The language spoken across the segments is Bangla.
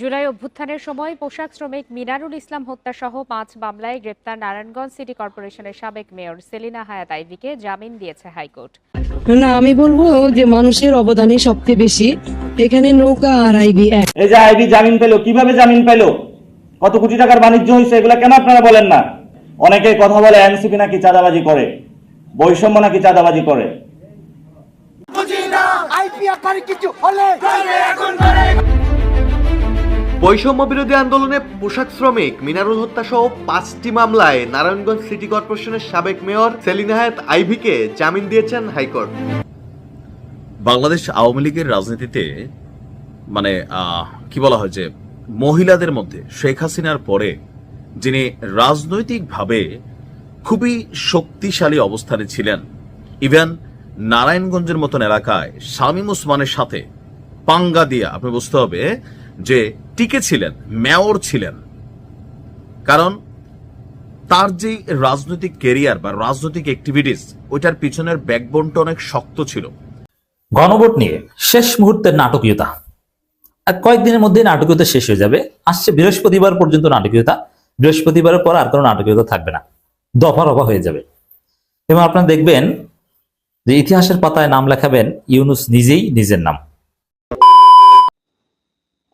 জুলাই অভ্যুত্থানের সময় পোশাক শ্রমিক মিনারুল ইসলাম হত্যা সহ পাঁচ মামলায় গ্রেপ্তার নারায়ণগঞ্জ সিটি কর্পোরেশনের সাবেক মেয়র সেলিনা হায়াত আইভিকে জামিন দিয়েছে হাইকোর্ট। না আমি বলব যে মানুষের অবদানই সবচেয়ে বেশি। এখানে নৌকা আর আইবি এক। এই যে আইবি জামিন পেল কীভাবে জামিন পেল? কত কোটি টাকার বাণিজ্য হয়েছে এগুলা কেন আপনারা বলেন না? অনেকে কথা বলে এনসিপি নাকি চাঁদাবাজি করে বৈষম্য নাকি চাঁদাবাজি করে। আইপিএফ কিছু হলে। বৈষম্য বিরোধী আন্দোলনে পোশাক শ্রমিক মিনারুল হত্যা সহ পাঁচটি মামলায় নারায়ণগঞ্জ সিটি কর্পোরেশনের সাবেক মেয়র সেলিনা হায়াত আইভিকে জামিন দিয়েছেন হাইকোর্ট। বাংলাদেশ আওয়ামী লীগের রাজনীতিতে মানে কি বলা হয় যে, মহিলাদের মধ্যে শেখ হাসিনার পরে যিনি রাজনৈতিকভাবে খুবই শক্তিশালী অবস্থানে ছিলেন, ইভেন নারায়ণগঞ্জের মতন এলাকায় শামীম ওসমানের সাথে পাঙ্গা দিয়া, আপনি বুঝতে হবে যে টিকে ছিলেন, মেয়র ছিলেন। কারণ তার যে রাজনৈতিক কেরিয়ার বা রাজনৈতিক অ্যাক্টিভিটিস ওইটার পিছনের ব্যাকবোনটা অনেক শক্ত ছিল। গণভোট নিয়ে শেষ মুহূর্তের নাটকীয়তা। কয়েকদিনের মধ্যে নাটকীয়তা শেষ হয়ে যাবে। আসছে বৃহস্পতিবার পর্যন্ত নাটকীয়তা। বৃহস্পতিবারের পর আর কোনো নাটকীয়তা থাকবে না। দফা রফা হয়ে যাবে। এবং আপনারা দেখবেন যে ইতিহাসের পাতায় নাম লেখাবেন ইউনুস নিজেই নিজের নাম।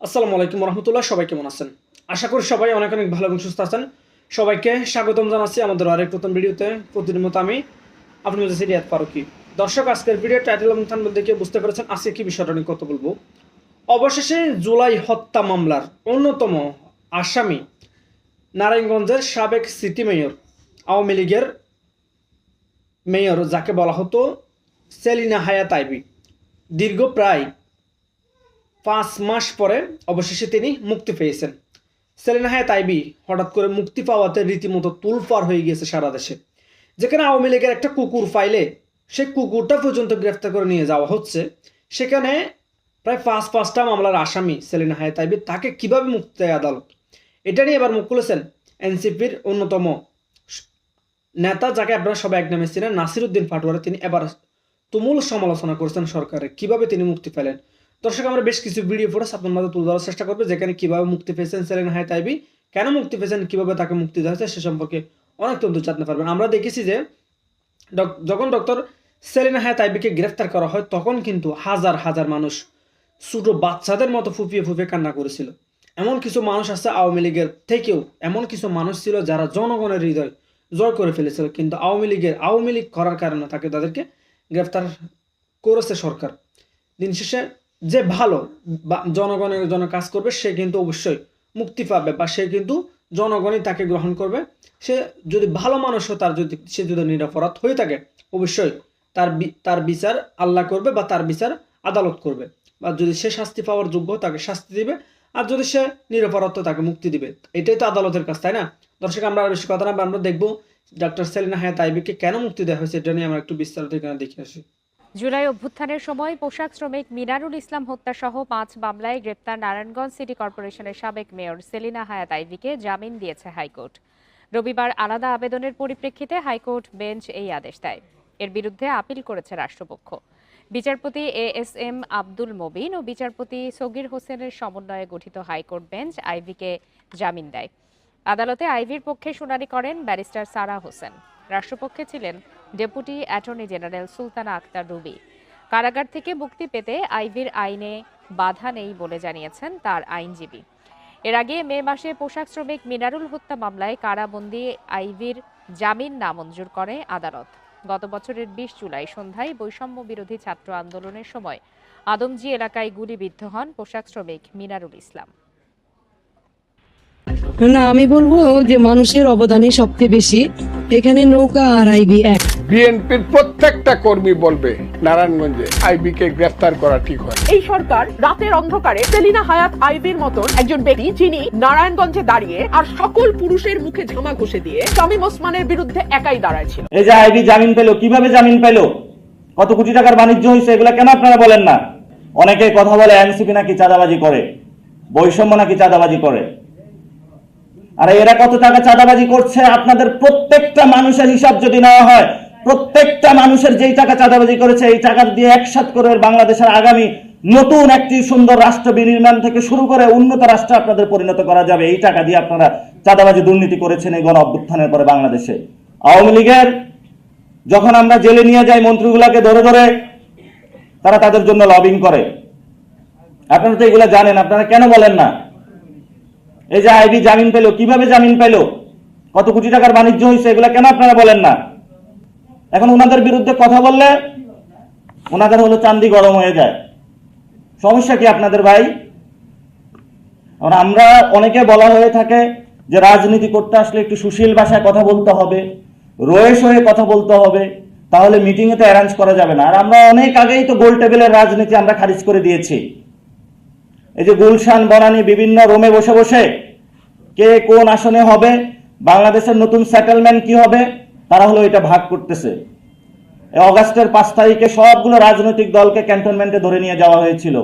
আসসালামু আলাইকুম রহমতুল্লাহ, সবাই কেমন আছেন? আশা করি সবাই অনেক অনেক ভালো এবং সুস্থ আছেন। সবাইকে স্বাগতম জানাচ্ছি আমাদের আরেক নতুন ভিডিওতে। প্রতিদিন মতো আমি আপনার মধ্যে সিরিয়াত ফারুকি। দর্শক, আজকের ভিডিও টাইটেল এবং থানবেল দেখে বুঝতে পেরেছেন আজকে কি বিষয়টা নিয়ে কথা বলব। অবশেষে জুলাই হত্যা মামলার অন্যতম আসামি নারায়ণগঞ্জের সাবেক সিটি মেয়র, আওয়ামী লীগের মেয়র যাকে বলা হতো সেলিনা হায়াত আইবি। দীর্ঘ প্রায় পাঁচ মাস পরে অবশেষে তিনি মুক্তি পেয়েছেন। সেলিনা হায়াত আইবি হঠাৎ করে মুক্তি পাওয়াতে রীতিমতো তুলপার হয়ে গিয়েছে সারা দেশে, যেখানে আওয়ামী লীগের একটা কুকুর ফাইলে সেই কুকুরটা পর্যন্ত গ্রেফতার করে নিয়ে যাওয়া হচ্ছে। সেখানে প্রায় পাঁচ পাঁচটা মামলার আসামি সেলিনা হায়াত আইবি তাকে কীভাবে মুক্তি দেয় আদালত এটা নিয়ে এবার মুখ খুলেছেন এনসিপির অন্যতম নেতা, যাকে আপনারা সবাই এক নামে ছিলেন নাসিরুদ্দিন পাটোয়ারি। তিনি এবার তুমুল সমালোচনা করেছেন সরকারের কীভাবে তিনি মুক্তি পেলেন? দর্শক, আমরা বেশ কিছু ভিডিও ফুটেজ আপনার মাঝে তুলে ধরার চেষ্টা করবে, যেখানে কীভাবে মুক্তি পেয়েছেন সেলেন হায়াত আইবি কেন মুক্তি পেয়েছেন, কীভাবে তাকে মুক্তি দেওয়া হয়েছে সে সম্পর্কে অনেক তথ্য জানতে পারবেন। আমরা দেখেছি যে যখন ডক্টর সেলিনা হায়াত আইবিকে গ্রেফতার করা হয়, তখন কিন্তু হাজার হাজার মানুষ ছোটো বাচ্চাদের মতো ফুপিয়ে ফুপিয়ে কান্না করেছিল। এমন কিছু মানুষ আছে আওয়ামী লীগের থেকেও, এমন কিছু মানুষ ছিল যারা জনগণের হৃদয় জয় করে ফেলেছিল, কিন্তু আওয়ামী লীগের আওয়ামী লীগ করার কারণে তাকে তাদেরকে গ্রেফতার করেছে সরকার। দিন শেষে যে ভালো বা জনগণের জন্য কাজ করবে, সে কিন্তু অবশ্যই মুক্তি পাবে বা সে কিন্তু জনগণই তাকে গ্রহণ করবে। সে যদি ভালো মানুষ হয়, তার যদি, সে যদি নিরাপরাধ হয়ে থাকে, অবশ্যই তার তার বিচার আল্লাহ করবে বা তার বিচার আদালত করবে। বা যদি সে শাস্তি পাওয়ার যোগ্য, তাকে শাস্তি দিবে। আর যদি সে নিরপরাধ তাকে মুক্তি দিবে। এটাই তো আদালতের কাজ, তাই না? দর্শক, আমরা আর বেশি কথা না, আমরা দেখব ডক্টর সেলিনা হায়াত আইবিকে কেন মুক্তি দেওয়া হয়েছে, এটা নিয়ে আমরা একটু বিস্তারিত এখানে দেখে আসি। জুলাই অভ্যুত্থানের সময় পোশাক শ্রমিক মিনারুল ইসলাম হত্যা সহ পাঁচ মামলায় গ্রেপ্তার নারায়ণগঞ্জ সিটি কর্পোরেশনের সাবেক মেয়র সেলিনা হায়াত আইভিকে জামিন দিয়েছে হাইকোর্ট। রবিবার আলাদা আবেদনের পরিপ্রেক্ষিতে হাইকোর্ট বেঞ্চ এই আদেশ দেয়। এর বিরুদ্ধে আপিল করেছে রাষ্ট্রপক্ষ। বিচারপতি A S M Abdul Mobin ও বিচারপতি সগির হোসেনের সমন্বয়ে গঠিত হাইকোর্ট বেঞ্চ আইভিকে জামিন দেয়। আদালতে আইভির পক্ষে শুনানি করেন ব্যারিস্টার সারা হোসেন। রাষ্ট্রপক্ষে ছিলেন deputy attorney general Sultana Akhter Ruby. কারাগার থেকে মুক্তি পেতে আইভির আইনে বাধা নেই বলে জানিয়েছেন তার আইনজীবী। এর আগে মে মাসে পোশাক শ্রমিক মিনারুল হত্যা মামলায় কারাবন্দি আইভির জামিন নামঞ্জুর করে আদালত। গত বছরের বিশ জুলাই সন্ধ্যায় বৈষম্য বিরোধী ছাত্র আন্দোলনের সময় আদমজি এলাকায় গুলিবিদ্ধ হন পোশাক শ্রমিক মিনারুল ইসলাম। না, আমি বলব যে মানুষের অবদানই সবচেয়ে বেশি। এখানে নৌকা আর আইবি এক। বিএনপির প্রত্যেকটা কর্মী বলবে নারায়ণগঞ্জে আইবি কে গ্রেফতার করা ঠিক হয় এই সরকার রাতের অন্ধকারে সেলিনা হায়াত আইবির মতন একজন ব্যক্তি যিনি নারায়ণগঞ্জে দাঁড়িয়ে আর সকল পুরুষের মুখে ঝামা ঘষে দিয়ে শামীম ওসমানের বিরুদ্ধে একাই দাঁড়ায় এই যে আইবি জামিন পেল কীভাবে জামিন পেল? কত কোটি টাকার বাণিজ্য হয়েছে এগুলা কেন আপনারা বলেন না? অনেকে কথা বলে এনসিপি নাকি চাঁদাবাজি করে বৈষম্য নাকি চাঁদাবাজি করে। আরে এরা কত টাকা চাঁদাবাজি করছে? আপনাদের প্রত্যেকটা মানুষের হিসাব যদি নেওয়া হয় প্রত্যেকটা মানুষের যেই টাকা চাঁদাবাজি করেছে, এই টাকা দিয়ে একসাথ করে বাংলাদেশের আগামী নতুন একটি সুন্দর রাষ্ট্র বিনির্মাণ থেকে শুরু করে উন্নত রাষ্ট্র আপনাদের পরিণত করা যাবে। এই টাকা দিয়ে আপনারা চাঁদাবাজি দুর্নীতি করেছেন এই গণ অভ্যুত্থানের পরে বাংলাদেশে। আওয়ামী লীগের যখন আমরা জেলে নিয়ে যাই মন্ত্রীগুলাকে ধরে ধরে, তারা তাদের জন্য লবিং করে। আপনারা তো এগুলো জানেন, আপনারা কেন বলেন না? এই যে আইবি জামিন পেল, কীভাবে জামিন পেল? কত কোটি টাকার বাণিজ্য হয়েছে এগুলো কেন আপনারা বলেন না? এখন ওনাদের বিরুদ্ধে কথা বললে ওনাদের হলো চান্দি গরম হয়ে যায়। সমস্যা কি আপনাদের ভাই? আমরা অনেকে বলা হয়ে থাকে যে রাজনীতি করতে আসলে একটু সুশীল ভাষায় কথা বলতে হবে রয়েস হয়ে কথা বলতে হবে, তাহলে মিটিংয়ে তো অ্যারেঞ্জ করা যাবে না। আর আমরা অনেক আগেই তো গোল টেবিলের রাজনীতি আমরা খারিজ করে দিয়েছি। এই যে গুলশান, বনানী বিভিন্ন রোমে বসে বসে কে কোন আসনে হবে, বাংলাদেশের নতুন সেটেলমেন্ট কি হবে তারা হলো এটা ভাগ করতেছে। অগাস্টের পাঁচ তারিখে সবগুলো রাজনৈতিক দলকে ক্যান্টনমেন্টে ধরে নিয়ে যাওয়া হয়েছিল।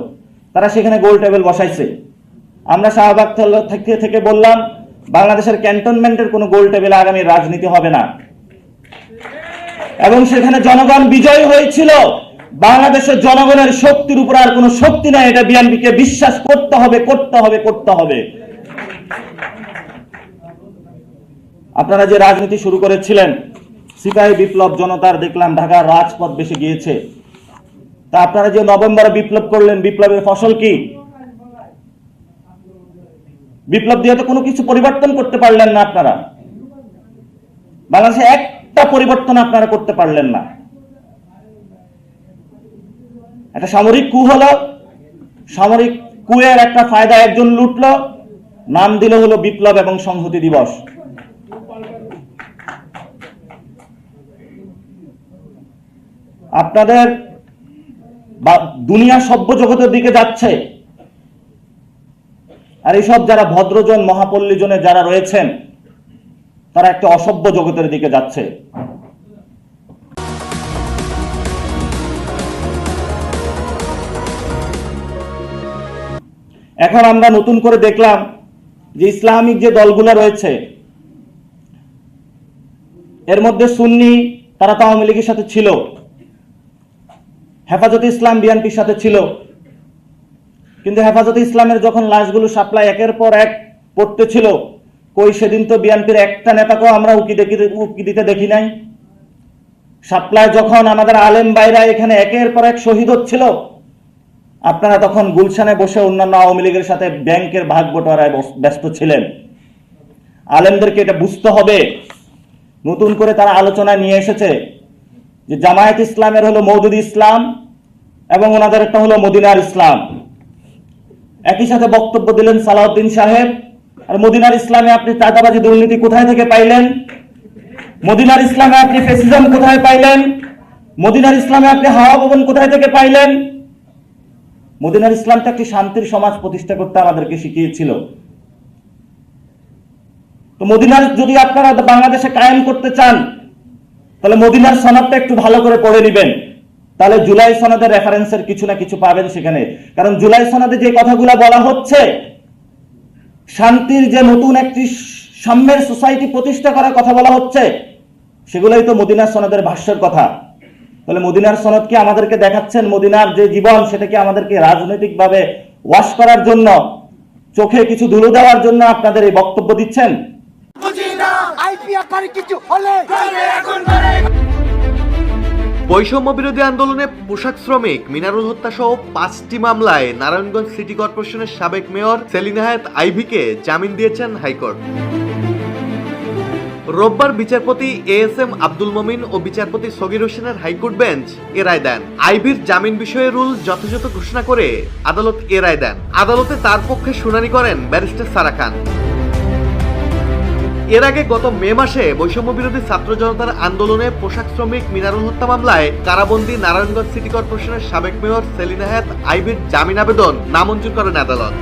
তারা সেখানে গোল টেবিল বসাইছে। আমরা শাহবাগ থেকে থেকে বললাম, বাংলাদেশের ক্যান্টনমেন্টের কোনো গোল টেবিলে আগামী রাজনীতি হবে না। এবং সেখানে জনগণ বিজয় হয়েছিল। বাংলাদেশের জনগণের শক্তির উপর আর কোনো শক্তি নাই। এটা বিএনপিকে বিশ্বাস করতে হবে করতে হবে করতে হবে। আপনারা যে রাজনীতি শুরু করেছিলেন, সিপাহী বিপ্লব জনতার দেখলাম ঢাকার রাজপথ বেশি গিয়েছে। তা আপনারা যে নভেম্বরে বিপ্লব করলেন, বিপ্লবের ফসল কি? বিপ্লব দিয়ে তো কোনো কিছু পরিবর্তন করতে পারলেন না আপনারা। বাংলাদেশে একটা পরিবর্তন আপনারা করতে পারলেন না। একটা সামরিক কু হলো, সামরিক কুয়ের একটা ফায়দা একজন লুটলো, নাম দিল হলো বিপ্লব এবং সংহতি দিবস। আপনাদের দুনিয়া সভ্য জগতের দিকে যাচ্ছে। আর এইসব যারা ভদ্রজন, মহাপল্লীজনে যারা রয়েছেন, তারা একটা অসভ্য জগতের দিকে যাচ্ছে। এখন আমরা নতুন করে দেখলাম যে ইসলামিক যে দলগুলো রয়েছে, এর মধ্যে সুন্নি, তারা তো আওয়ামী লীগের সাথে ছিল। হেফাজতে ইসলাম বিএনপির সাথে ছিল। কিন্তু হেফাজতে ইসলামের যখন লাশগুলো সাপ্লাই একের পর এক পড়তে ছিল, কই সেদিন তো বিএনপির একটা নেতাকেও আমরা উকি দেখি, উকি দিতে দেখি নাই। সাপ্লাই যখন আমাদের আলেম বাইরা এখানে একের পর এক শহীদ হচ্ছিল, আপনারা তখন গুলশানে বসে অন্যান্য আওয়ামী লীগের সাথে ব্যাংকের ভাগ বটোয়ারায় ব্যস্ত ছিলেন। আলেমদেরকে এটা বুঝতে হবে। নতুন করে তারা আলোচনায় নিয়ে এসেছে। যে জামায়াত ইসলামের হলো মৌদুদি ইসলাম এবং ওনাদের একটা হলো মদিনার ইসলাম। একই সাথে বক্তব্য দিলেন সালাউদ্দিন সাহেব, আর মদিনার ইসলামে আপনি চাঁদাবাজি দুর্নীতি কোথায় থেকে পাইলেন? মদিনার ইসলামে আপনি ফেসিজম কোথায় পাইলেন? মদিনার ইসলামে আপনি হাওয়া ভবন কোথায় থেকে পাইলেন? মদিনার ইসলামটা একটি শান্তির সমাজ প্রতিষ্ঠা করতে আমাদেরকে শিখিয়েছিল। তো মদিনার যদি আপনারা বাংলাদেশে কায়েম করতে চান তাহলে মদিনার সনদটা একটু ভালো করে পড়ে নেবেন। তাহলে জুলাই সনদের রেফারেন্সের কিছু না কিছু পাবেন সেখানে। কারণ জুলাই সনদে যে কথাগুলো বলা হচ্ছে, শান্তির যে নতুন একটি সাম্যের সোসাইটি প্রতিষ্ঠা করার কথা বলা হচ্ছে, সেগুলোই তো মদিনার সনদের ভাষ্যের কথা। তাহলে মদিনার সনদ কি আমাদেরকে দেখাচ্ছেন? মদিনার যে জীবন, সেটা কি আমাদেরকে রাজনৈতিকভাবে ওয়াশ করার জন্য, চোখে কিছু ধুলো দেওয়ার জন্য আপনাদের এই বক্তব্য দিচ্ছেন? বৈষম্য বিরোধী আন্দোলনে পোশাক শ্রমিক মিনারুল হত্যা সহ পাঁচটি মামলায় নারায়ণগঞ্জ সিটি কর্পোরেশনের সাবেক মেয়র সেলিনা হায়াত আইভিকে জামিন দিয়েছেন হাইকোর্ট। রোববার বিচারপতি A S M Abdul Momin ও বিচারপতি সগির হোসেনের হাইকোর্ট বেঞ্চ এ রায় দেন। আইভির জামিন বিষয়ে রুল যথাযথ ঘোষণা করে আদালত এ রায় দেন। আদালতে তার পক্ষে শুনানি করেন ব্যারিস্টার সারা খান। এর আগে গত মে মাসে বৈষম্য বিরোধী ছাত্র জনতার আন্দোলনে পোশাক শ্রমিক মিনারুল হত্যা মামলায় কারাবন্দি নারায়ণগঞ্জ সিটি কর্পোরেশনের সাবেক মেয়র সেলিনা হায়াত আইবির জামিন আবেদন নামঞ্জুর করেন আদালত।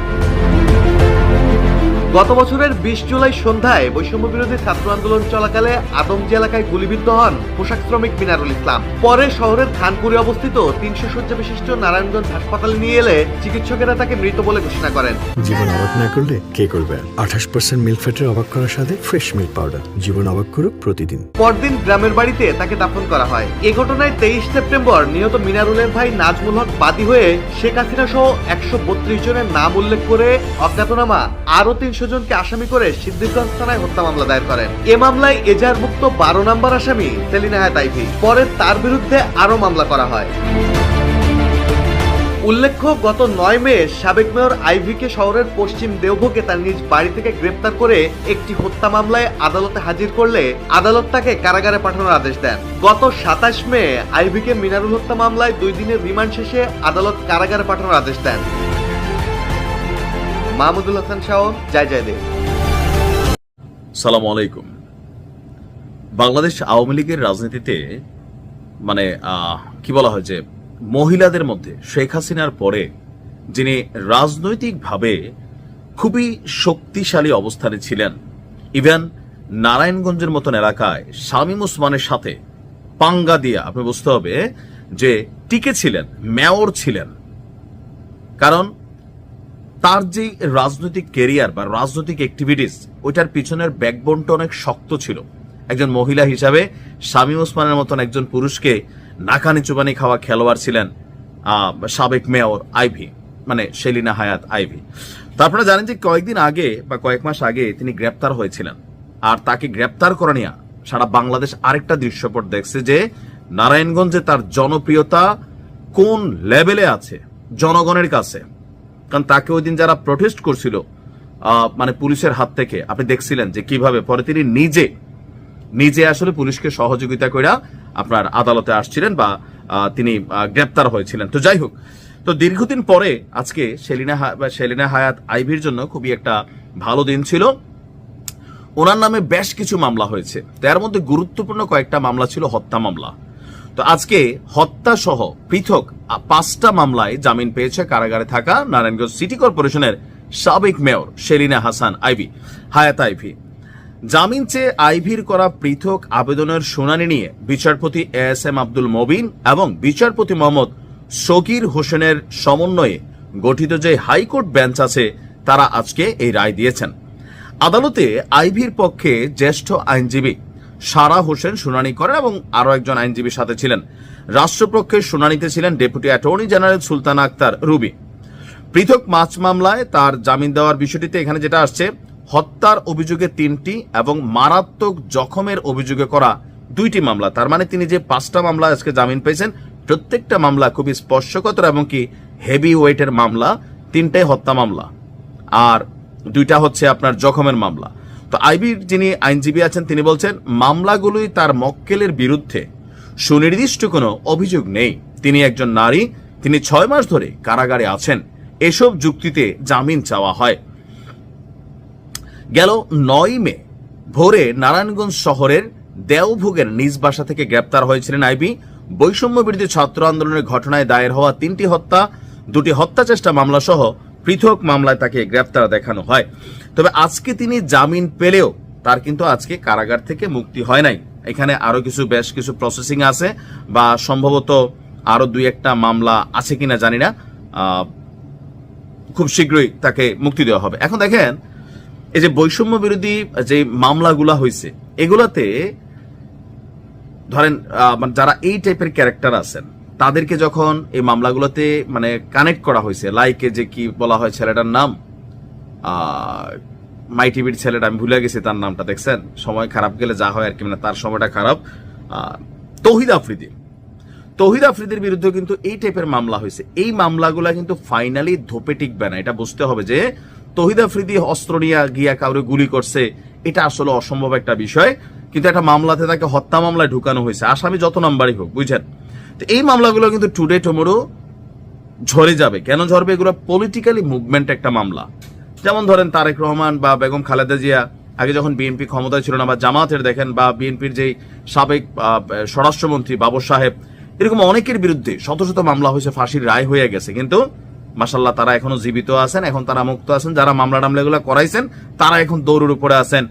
গত বছরের বিশ জুলাই সন্ধ্যায় বৈষম্য বিরোধী ছাত্র আন্দোলন চলাকালে আদমজি এলাকায় গুলিবিদ্ধ হন পোশাক শ্রমিক মিনারুল ইসলাম। পরে শহরের খানপুরে অবস্থিত তিনশো শয্যা বিশিষ্ট নারায়ণগঞ্জ হাসপাতালে নিয়ে এলে চিকিৎসকেরা তাকে মৃত বলে ঘোষণা করেন। জীবন অবাক না করলে কে করবে? আঠাশ পার্সেন্ট মিল্ক ফ্যাটের অবাক করার সাথে ফ্রেশ মিল্ক পাউডার জীবন অবাক করুক প্রতিদিন। পরদিন গ্রামের বাড়িতে তাকে দাফন করা হয়। এ ঘটনায় তেইশ সেপ্টেম্বর নিহত মিনারুলের ভাই নাজমুল হক বাদী হয়ে শেখ হাসিনা সহ একশো বত্রিশ জনের নাম উল্লেখ করে অজ্ঞাতনামা আরও তিনশো জনকে আসামি করে সিদ্দিকগঞ্জ থানায় হত্যা মামলা দায়ের করেন। এ মামলায় এজাহারভুক্ত বারো নম্বর আসামি সেলিনা হায়াত পরে তার বিরুদ্ধে আরও মামলা করা হয়। উল্লেখ্য, গত নয় মে সাবেক মেয়র আইভিকে শহরের পশ্চিম দেওভোগে তার নিজ বাড়ি থেকে গ্রেপ্তার করে একটি হত্যা মামলায় আদালতে হাজির করলে আদালত তাকে কারাগারে পাঠানোর আদেশ দেন। গত সাতাশ মে আইভিকে মিনারুল হত্যা মামলায় দুই দিনের রিমান্ড শেষে আদালত কারাগারে পাঠানোর আদেশ দেন। মাহমুদুল হাসান শাহ, জয় জয় দেব। সালাম আলাইকুম। বাংলাদেশ আওয়ামী লীগের রাজনীতিতে মানে কি বলা হয় যে, মহিলাদের মধ্যে শেখ হাসিনার পরে, যিনি রাজনৈতিকভাবে খুবই শক্তিশালী অবস্থানে ছিলেন, ইভেন নারায়ণগঞ্জের মতন এলাকায় শামীম ওসমানের সাথে পাঙ্গা দিয়ে, আপনি বুঝতে হবে যে, টিকে ছিলেন, মেয়র ছিলেন। কারণ তার যে রাজনৈতিক কেরিয়ার বা রাজনৈতিক অ্যাক্টিভিটিস ওইটার পিছনের ব্যাকবোনটা অনেক শক্ত ছিল। একজন মহিলা হিসাবে শামীম ওসমানের মতন একজন পুরুষকে নাকানি চুবানি খাওয়া খেলোয়াড় ছিলেন সাবেক মেয়র আইভি মানে সেলিনা হায়াত আইভি। তো আপনারা জানেন যে কয়েকদিন আগে বা কয়েক মাস আগে তিনি গ্রেপ্তার হয়েছিলেন। আর তাকে গ্রেপ্তার করা নিয়ে সারা বাংলাদেশ আরেকটা দৃশ্যপট দেখছে যে নারায়ণগঞ্জে তার জনপ্রিয়তা কোন লেভেলে আছে? জনগণের কাছে। কারণ তাকে ওই দিন যারা প্রটেস্ট করছিল মানে পুলিশের হাত থেকে, আপনি দেখছিলেন যে কীভাবে, পরে তিনি নিজে নিজে আসলে পুলিশকে সহযোগিতা করে আপনার আদালতে আসছিলেন বা তিনি গ্রেপ্তার হয়েছিলেন। তো যাই হোক, তো দীর্ঘদিন পরে আজকে সেলিনা সেলিনা হায়াত আইভির জন্য খুবই একটা ভালো দিন ছিল। ওনার নামে বেশ কিছু মামলা হয়েছে। তার মধ্যে গুরুত্বপূর্ণ কয়েকটা মামলা ছিল হত্যা মামলা। তো আজকে হত্যা সহ পৃথক পাঁচটা মামলায় জামিন পেয়েছে কারাগারে থাকা নারায়ণগঞ্জ সিটি কর্পোরেশনের সাবেক মেয়র শেরিনা হাসান আইভি। হায়াত আইভি। জামিন চেয়ে আইভির করা পৃথক আবেদনের শুনানি নিয়ে বিচারপতি এস এম আব্দুল মবিন এবং বিচারপতি মোহাম্মদ সকির হোসেনের সমন্বয়ে গঠিত যে হাইকোর্ট বেঞ্চ আছে, তারা আজকে এই রায় দিয়েছেন। আদালতে আইভির পক্ষে জ্যেষ্ঠ আইনজীবী সারা হোসেন শুনানি করেন এবং আরও একজন আইনজীবীর সাথে ছিলেন। রাষ্ট্রপক্ষের শুনানিতে ছিলেন deputy attorney general Sultan Akhter Ruby. পৃথক মাছ মামলায় তার জামিন দেওয়ার বিষয়টিতে এখানে যেটা আসছে, হত্যার অভিযোগে তিনটি এবং মারাত্মক জখমের অভিযোগে করা দুইটি মামলা। তার মানে তিনি যে পাঁচটা মামলা আজকে জামিন পেয়েছেন, প্রত্যেকটা মামলা খুবই স্পর্শকতর এবং কি হেভি ওয়েটের মামলা তিনটাই হত্যা মামলা। আর দুইটা হচ্ছে আপনার জখমের মামলা। তো আইবির যিনি আইনজীবী আছেন, তিনি বলছেন, মামলাগুলোই তার মক্কেলের বিরুদ্ধে সুনির্দিষ্ট কোনো অভিযোগ নেই। তিনি একজন নারী, তিনি ছয় মাস ধরে কারাগারে আছেন। এসব যুক্তিতে জামিন চাওয়া হয়। গেল নয় মে, ভোরে নারায়ণগঞ্জ শহরের দেওভোগের নিজ বাসা থেকে গ্রেপ্তার হয়েছিলেন আইবি। বৈষম্য বিরোধী ছাত্র আন্দোলনের ঘটনায় দায়ের হওয়া তিনটি হত্যা, দুটি হত্যা চেষ্টা মামলা সহ পৃথক মামলায় তাকে গ্রেপ্তার দেখানো হয়। তবে আজকে তিনি জামিন পেলেও তার কিন্তু আজকে কারাগার থেকে মুক্তি হয় নাই। এখানে আরও কিছু, বেশ কিছু প্রসেসিং আছে বা সম্ভবত আরও দুই একটা মামলা আছে কিনা জানি না। খুব শীঘ্রই তাকে মুক্তি দেওয়া হবে। এখন দেখেন, এই যে বৈষম্য বিরোধী যে মামলাগুলা হয়েছে এগুলাতে ধরেন মানে যারা এই টাইপের ক্যারেক্টার আছেন, তাদেরকে যখন এই মামলাগুলোতে মানে কানেক্ট করা হয়েছে লাইকে যে কি বলা হয় ছেলেটার নাম মাই টিভির ছেলেটা, আমি ভুলে গেছি তার নামটা, দেখছেন? সময় খারাপ গেলে যা হয় আর কি মানে তার সময়টা খারাপ। তৌহিদ আফ্রিদি। তৌহিদ আফ্রিদির বিরুদ্ধে কিন্তু এই টাইপের মামলা হয়েছে। এই মামলাগুলো কিন্তু ফাইনালি ধোপে টিকবে না। এটা বুঝতে হবে যে তৌহিদ আফ্রিদি অস্ত্র নিয়ে গিয়া কাউরে গুলি করছে, এটা আসলে অসম্ভব একটা বিষয়। কিন্তু একটা মামলাতে তাকে হত্যা মামলায় ঢুকানো হয়েছে। আসামি যত নাম্বারই হোক, বুঝছেন? তো এই মামলাগুলো কিন্তু টুডে টুমোরো ঝরে যাবে। কেন ঝরবে? এগুলো পলিটিক্যালি মুভমেন্ট একটা মামলা। যেমন ধরেন তারেক রহমান বা বেগম খালেদা জিয়া, আগে যখন বিএনপি ক্ষমতায় ছিল না বা জামাতের দেখেন বা বিএনপির যেই সাবেক স্বরাষ্ট্রমন্ত্রী বাবর সাহেব, এরকম অনেকের বিরুদ্ধে শত শত মামলা হয়েছে, ফাঁসির রায় হয়ে গেছে। কিন্তু মাসাল্লাহ তারা এখনও জীবিত আছেন, এখন তারা মুক্ত আছেন। যারা মামলা টামলা এগুলো করাইছেন, তারা এখন দৌড়ের উপরে আছেন।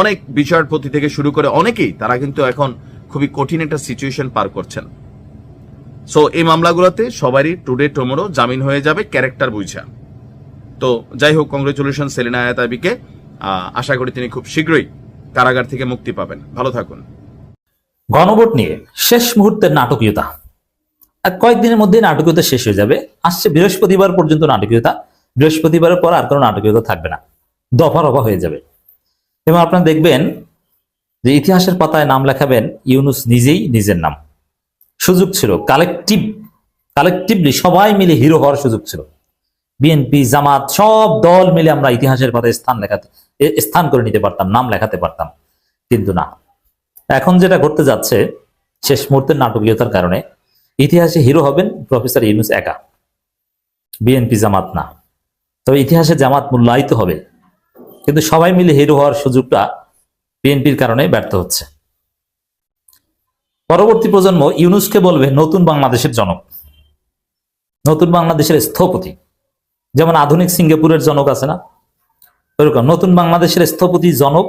অনেক বিচারপতি থেকে শুরু করে অনেকেই তারা কিন্তু এখন খুবই কঠিন একটা সিচুয়েশন পার করছেন। সো এই মামলাগুলোতে সবারই টুডে টুমোরো জামিন হয়ে যাবে ক্যারেক্টার বুঝা। তো যাই হোক কংগ্রেচুলেশন সেলিনা আয়াত আবিকে আহ, আশা করি তিনি খুব শীঘ্রই কারাগার থেকে মুক্তি পাবেন। ভালো থাকুন। গণভোট নিয়ে শেষ মুহূর্তের নাটকীয়তা। কয়েকদিনের মধ্যে নাটকীয়তা শেষ হয়ে যাবে। আসছে বৃহস্পতিবার পর্যন্ত নাটকীয়তা। বৃহস্পতিবারের পর আর কোনো নাটকীয়তা থাকবে না। দফা রফা হয়ে যাবে। এবং আপনারা দেখবেন যে ইতিহাসের পাতায় নাম লেখাবেন ইউনুস নিজেই নিজের নাম। সুযোগ ছিল। কালেকটিভ কালেকটিভলি সবাই মিলে হিরো হওয়ার সুযোগ ছিল। বিএনপি, জামাত সব দল মিলে আমরা ইতিহাসের পাতায় স্থান লেখাতে স্থান করে নিতে পারতাম, নাম লেখাতে পারতাম। কিন্তু না। এখন যেটা ঘটতে যাচ্ছে, শেষ মুহূর্তের নাটকীয়তার কারণে ইতিহাসে হিরো হবেন প্রফেসর ইউনুস একা। বিএনপি, জামাত না। তবে ইতিহাসে জামাত মূল্যায়িত হবে। কিন্তু সবাই মিলে হিরো হওয়ার সুযোগটা বিএনপির কারণে ব্যর্থ হচ্ছে। পরবর্তী প্রজন্ম ইউনুসকে বলবে, নতুন বাংলাদেশের জনক। নতুন বাংলাদেশের স্থপতি। যেমন আধুনিক সিঙ্গাপুরের জনক আছে না? ওরকম নতুন বাংলাদেশের স্থপতি জনক,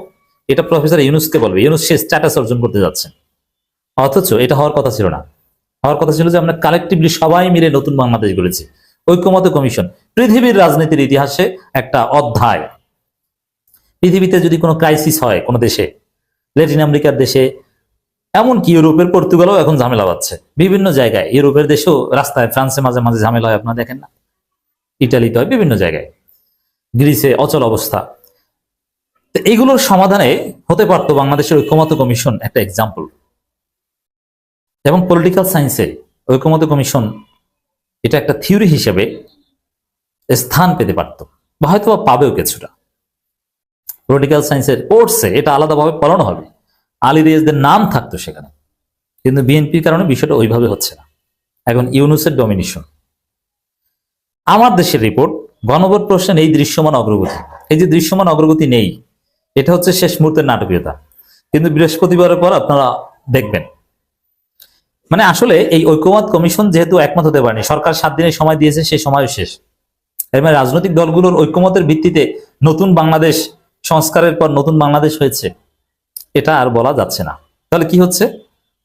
এটা প্রফেসর ইউনুসকে বলবে। ইউনুস সে স্ট্যাটাস অর্জন করতে যাচ্ছে। অথচ এটা হওয়ার কথা ছিল না। হওয়ার কথা ছিল যে আমরা কালেকটিভলি সবাই মিলে নতুন বাংলাদেশ গড়েছি। ঐক্যমত কমিশন, পৃথিবীর রাজনীতির ইতিহাসে একটা অধ্যায়। পৃথিবীতে যদি কোনো ক্রাইসিস হয় কোনো দেশে ল্যাটিন আমেরিকার দেশে, এমনকি ইউরোপের পর্তুগালও এখন ঝামেলা পাচ্ছে বিভিন্ন জায়গায়, ইউরোপের দেশেও রাস্তায়, ফ্রান্সে মাঝে মাঝে ঝামেলা হয়, আপনারা দেখেন না? ইটালিতে হয়, বিভিন্ন জায়গায়। গ্রিসে অচল অবস্থা। তো এইগুলোর সমাধানে হতে পারতো বাংলাদেশের ঐক্যমত কমিশন একটা এক্সাম্পল এবং পলিটিক্যাল সায়েন্সে ঐক্যমত কমিশন এটা একটা থিওরি হিসেবে স্থান পেতে পারত, বা হয়তো বা পাবেও কিছুটা। পলিটিক্যাল সায়েন্সের কোর্সে এটা আলাদাভাবে পড়ানো হবে। আলী রিয়াজদের নাম থাকতো সেখানে। কিন্তু বিএনপির কারণে বিষয়টা ওইভাবে হচ্ছে না। এখন ইউনুসের ডমিনেশন আমার দেশের রিপোর্ট গণভোট প্রশ্নের এই দৃশ্যমান অগ্রগতি। এই যে দৃশ্যমান অগ্রগতি নেই, এটা হচ্ছে শেষ মুহূর্তের নাটকীয়তা। কিন্তু বৃহস্পতিবারের পর আপনারা দেখবেন। মানে আসলে এই ঐক্যমত কমিশন যেহেতু একমত হতে পারেনি, সরকার সাত দিনের সময় দিয়েছে, সেই সময়ও শেষ। এর মানে রাজনৈতিক দলগুলোর ঐক্যমতের ভিত্তিতে নতুন বাংলাদেশ সংস্কারের পর নতুন বাংলাদেশ হয়েছে, এটা আর বলা যাচ্ছে না। তাহলে কি হচ্ছে?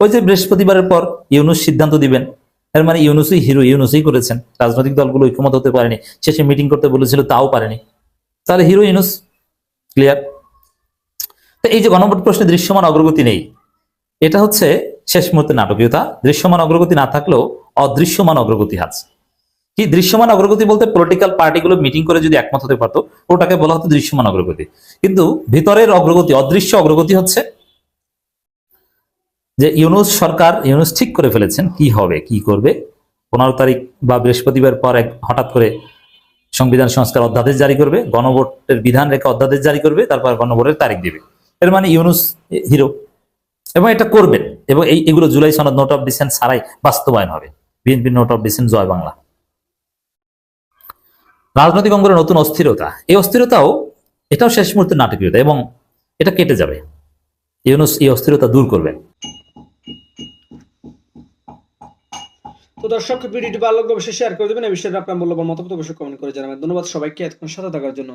ওই যে বৃহস্পতিবারের পর ইউনুস সিদ্ধান্ত দিবেন এর মানে ইউনুসই হিরো, ইউনুসই করেছেন। রাজনৈতিক দলগুলো ঐক্যমত হতে পারেনি। শেষে মিটিং করতে বলেছিল, তাও পারেনি। তাহলে হিরো, ইউনুস, ক্লিয়ার? তো এই যে গণভোট প্রশ্নে দৃশ্যমান অগ্রগতি নেই। এটা হচ্ছে শেষ মুহূর্তে নাটকীয়তা। দৃশ্যমান অগ্রগতি না থাকলেও অদৃশ্যমান অগ্রগতি আছে কি দৃশ্যমান অগ্রগতি বলতে পলিটিক্যাল পার্টিগুলো মিটিং করে যদি একমত হতে পারতো, ওটাকে বলা হতো দৃশ্যমান অগ্রগতি। কিন্তু ভিতরের অগ্রগতি, অদৃশ্য অগ্রগতি হচ্ছে যে ইউনুস সরকার, ইউনুস ঠিক করে ফেলেছেন কি হবে, কি করবে। পনেরো তারিখ বা বৃহস্পতিবার পর এক হঠাৎ করে সংবিধান সংস্কার অধ্যাদেশ জারি করবে, গণভোটের বিধান রেখে অধ্যাদেশ জারি করবে, তারপর গণভোটের তারিখ দিবে। এর মানে ইউনুস হিরো। এবং এটা করবেন। এবং এই, এগুলো জুলাই সনদ, নোট অফ ডিসেন্ট ছাড়াই বাস্তবায়ন হবে। BNP note of dissent Joy Bangla. রাজনৈতিক অঙ্গনের নতুন অস্থিরতা। এই অস্থিরতাও, এটাও শেষ মুহূর্তের নাটকীয়তা এবং এটা কেটে যাবে। ইউনুস এই অস্থিরতা দূর করবেন। দর্শক, ভিডিওটি ভালো লাগলে অবশ্যই শেয়ার করে দেবেন। এই বিষয়ে আপনার মূল্যবান মতামত অবশ্যই কমেন্ট করে জানাবেন। ধন্যবাদ সবাইকে এতক্ষণ সাথে থাকার জন্য।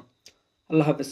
আল্লাহ হাফেজ।